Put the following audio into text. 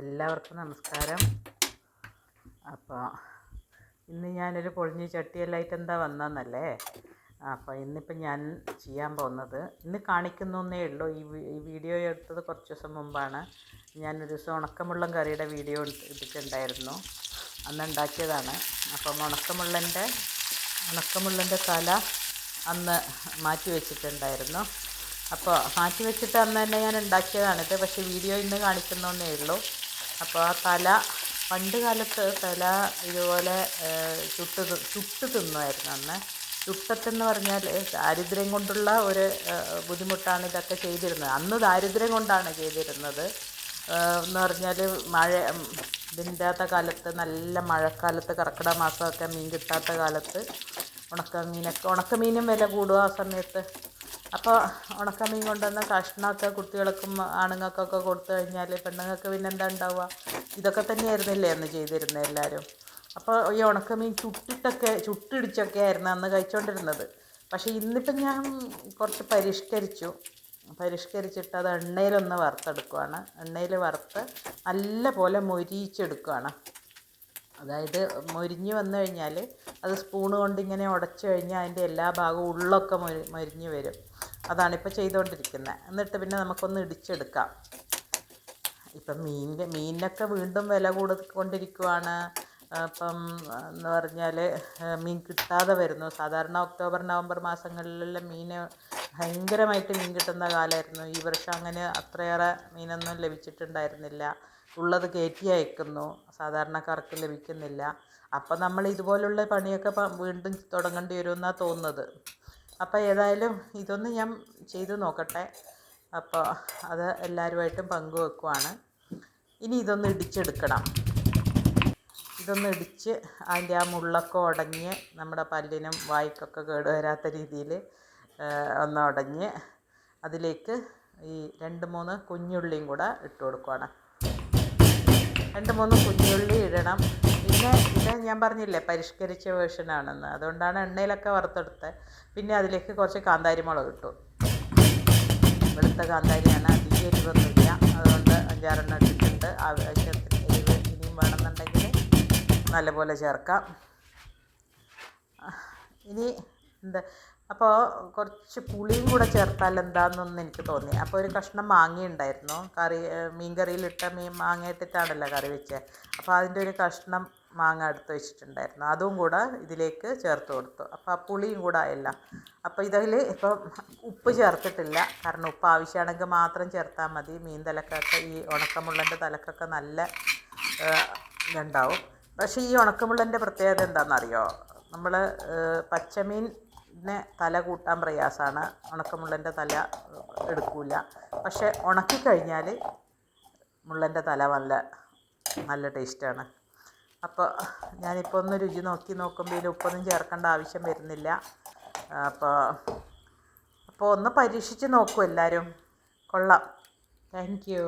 എല്ലാവർക്കും നമസ്കാരം. അപ്പോൾ ഇന്ന് ഞാനൊരു പൊളിഞ്ഞ ചട്ടിയെല്ലായിട്ട് എന്താ വന്നതെന്നല്ലേ? അപ്പോൾ ഇന്നിപ്പോൾ ഞാൻ ചെയ്യാൻ പോകുന്നത് ഇന്ന് കാണിക്കുന്നേ ഉള്ളൂ. ഈ ഈ വീഡിയോ എടുത്തത് കുറച്ച് ദിവസം മുമ്പാണ്. ഞാനൊരു ദിവസം ഉണക്കമുള്ളൻ കറിയുടെ വീഡിയോ എടുത്തിട്ടുണ്ടായിരുന്നു. അന്ന് ഉണ്ടാക്കിയതാണ്. അപ്പം ഉണക്കമുള്ളന്റെ ഉണക്കമുള്ളന്റെ തല അന്ന് മാറ്റി വെച്ചിട്ടുണ്ടായിരുന്നു. അപ്പോൾ മാറ്റി വെച്ചിട്ട് അന്ന് തന്നെ ഞാൻ ഉണ്ടാക്കിയതാണിത്. പക്ഷേ വീഡിയോ ഇന്ന് കാണിക്കുന്നേ ഉള്ളൂ. അപ്പോൾ ആ തല പണ്ട് കാലത്ത് തല ഇതുപോലെ ചുട്ട് ചുട്ട് തിന്നുമായിരുന്നു അന്ന്. ചുട്ടത്തെന്ന് പറഞ്ഞാൽ ദാരിദ്ര്യം കൊണ്ടുള്ള ഒരു ബുദ്ധിമുട്ടാണ് ഇതൊക്കെ ചെയ്തിരുന്നത്. അന്ന് ദാരിദ്ര്യം കൊണ്ടാണ് ചെയ്തിരുന്നത്. എന്ന് പറഞ്ഞാൽ മഴ ഇതിന്റെത്ത കാലത്ത് നല്ല മഴക്കാലത്ത് കർക്കിടക മാസമൊക്കെ മീൻ കിട്ടാത്ത കാലത്ത് ഉണക്കമീനൊക്കെ ഉണക്കമീനും വില കൂടുക ആ സമയത്ത്. അപ്പോൾ ഉണക്കമീൻ കൊണ്ടുവന്ന കഷ്ണമൊക്കെ കുട്ടികൾക്കും ആണുങ്ങൾക്കൊക്കെ കൊടുത്തു കഴിഞ്ഞാൽ പെണ്ണുങ്ങൾക്ക് പിന്നെ എന്താ ഉണ്ടാവുക? ഇതൊക്കെ തന്നെയായിരുന്നില്ലേ അന്ന് ചെയ്തിരുന്നത് എല്ലാവരും അപ്പോൾ ഈ ഉണക്കമീൻ ചുട്ടിട്ടൊക്കെ ചുട്ടിടിച്ചൊക്കെ ആയിരുന്നു അന്ന് കഴിച്ചുകൊണ്ടിരുന്നത് പക്ഷേ ഇന്നിപ്പം ഞാൻ കുറച്ച് പരിഷ്കരിച്ചു. പരിഷ്കരിച്ചിട്ട് അത് എണ്ണയിലൊന്ന് വറുത്തെടുക്കുവാണ്. എണ്ണയിൽ വറുത്ത് നല്ല പോലെ മൊരിയിച്ചെടുക്കുകയാണ് അതായത് മൊരിഞ്ഞ് വന്നു കഴിഞ്ഞാൽ അത് സ്പൂണ് കൊണ്ട് ഇങ്ങനെ ഉടച്ചു കഴിഞ്ഞാൽ അതിന്റെ എല്ലാ ഭാഗവും ഉള്ളൊക്കെ മൊരി മൊരിഞ്ഞ് വരും. അതാണിപ്പോൾ ചെയ്തുകൊണ്ടിരിക്കുന്നത് എന്നിട്ട് പിന്നെ നമുക്കൊന്ന് ഇടിച്ചെടുക്കാം. ഇപ്പം മീനിന്റെ മീനിനൊക്കെ വീണ്ടും വില കൂടിക്കൊണ്ടിരിക്കുവാണ്. ഇപ്പം എന്ന് പറഞ്ഞാൽ മീൻ കിട്ടാതെ വരുന്നു. സാധാരണ ഒക്ടോബർ നവംബർ മാസങ്ങളിലെല്ലാം മീൻ ഭയങ്കരമായിട്ട് മീൻ കിട്ടുന്ന കാലമായിരുന്നു. ഈ വർഷം അങ്ങനെ അത്രയേറെ മീനൊന്നും ലഭിച്ചിട്ടുണ്ടായിരുന്നില്ല. ഉള്ളത് കയറ്റി അയക്കുന്നു. സാധാരണക്കാർക്ക് ലഭിക്കുന്നില്ല. അപ്പം നമ്മൾ ഇതുപോലുള്ള പണിയൊക്കെ വീണ്ടും തുടങ്ങേണ്ടി വരുമെന്നാണ് തോന്നുന്നത്. അപ്പോൾ ഏതായാലും ഇതൊന്ന് ഞാൻ ചെയ്തു നോക്കട്ടെ. അപ്പോൾ അത് എല്ലാവരുമായിട്ടും പങ്കുവെക്കുവാണ്. ഇനി ഇതൊന്ന് ഇടിച്ചെടുക്കണം. ഇതൊന്ന് ഇടിച്ച് അതിന്റെ ആ മുള്ളൊക്കെ ഉടഞ്ഞ് നമ്മുടെ പല്ലിനും വായ്ക്കൊക്കെ കേടുവരാത്ത രീതിയിൽ ഒന്ന് ഉടഞ്ഞ് അതിലേക്ക് ഈ രണ്ട് മൂന്ന് കുഞ്ഞുള്ളിയും കൂടെ ഇട്ട് കൊടുക്കുവാണ്. രണ്ട് മൂന്ന് കുഞ്ഞുള്ളി ഇടണം. പിന്നെ ഇത് ഞാൻ പറഞ്ഞില്ലേ പരിഷ്കരിച്ച വേർഷനാണെന്ന് അതുകൊണ്ടാണ് എണ്ണയിലൊക്കെ വറുത്തെടുത്തത്. പിന്നെ അതിലേക്ക് കുറച്ച് കാന്താരി മുളക് ഇട്ടു. വെളുത്ത കാന്താരിയാണ് അധികം എരിവൊന്നുമില്ല. അതുകൊണ്ട് അഞ്ചാറെണ്ണം ഇട്ടിട്ടുണ്ട്. ആവശ്യത്തിന് എരിവ് ഇനിയും വേണമെന്നുണ്ടെങ്കിൽ നല്ലപോലെ ചേർക്കാം. ഇനി എന്താ? അപ്പോൾ കുറച്ച് പുളിയും കൂടെ ചേർത്താൽ എന്താണെന്നൊന്നും എനിക്ക് തോന്നി. അപ്പോൾ ഒരു കഷ്ണം മാങ്ങ ഉണ്ടായിരുന്നു. കറി മീൻ കറിയിലിട്ട മീൻ മാങ്ങ ഇട്ടിട്ടാണല്ലോ കറി വെച്ചത്. അപ്പോൾ അതിന്റെ ഒരു കഷ്ണം മാങ്ങ എടുത്ത് വെച്ചിട്ടുണ്ടായിരുന്നു. അതും കൂടെ ഇതിലേക്ക് ചേർത്ത് കൊടുത്തു. അപ്പോൾ ആ പുളിയും കൂടെ ആയല്ല. അപ്പോൾ ഇതിൽ ഇപ്പം ഉപ്പ് ചേർത്തിട്ടില്ല. കാരണം ഉപ്പ് ആവശ്യമാണെങ്കിൽ മാത്രം ചേർത്താൽ മതി. മീൻ തലക്കൊക്കെ ഈ ഉണക്കമുള്ളന്റെ തലക്കൊക്കെ നല്ല ഇതുണ്ടാവും. പക്ഷേ ഈ ഉണക്കമുള്ളന്റെ പ്രത്യേകത എന്താണെന്നറിയോ? നമ്മൾ പച്ചമീനിനെ തല കൂട്ടാൻ പ്രയാസമാണ്. ഉണക്കമുള്ളന്റെ തല എടുക്കൂല. പക്ഷേ ഉണക്കിക്കഴിഞ്ഞാൽ മുള്ളന്റെ തല നല്ല നല്ല ടേസ്റ്റാണ്. അപ്പോൾ ഞാനിപ്പോൾ ഒന്ന് രുചി നോക്കി നോക്കുമ്പോൾ ഇതിൽ ഉപ്പൊന്നും ചേർക്കേണ്ട ആവശ്യം വരുന്നില്ല. അപ്പോൾ അപ്പോൾ ഒന്ന് പരീക്ഷിച്ച് നോക്കൂ എല്ലാവരും കൊള്ളാം. Thank you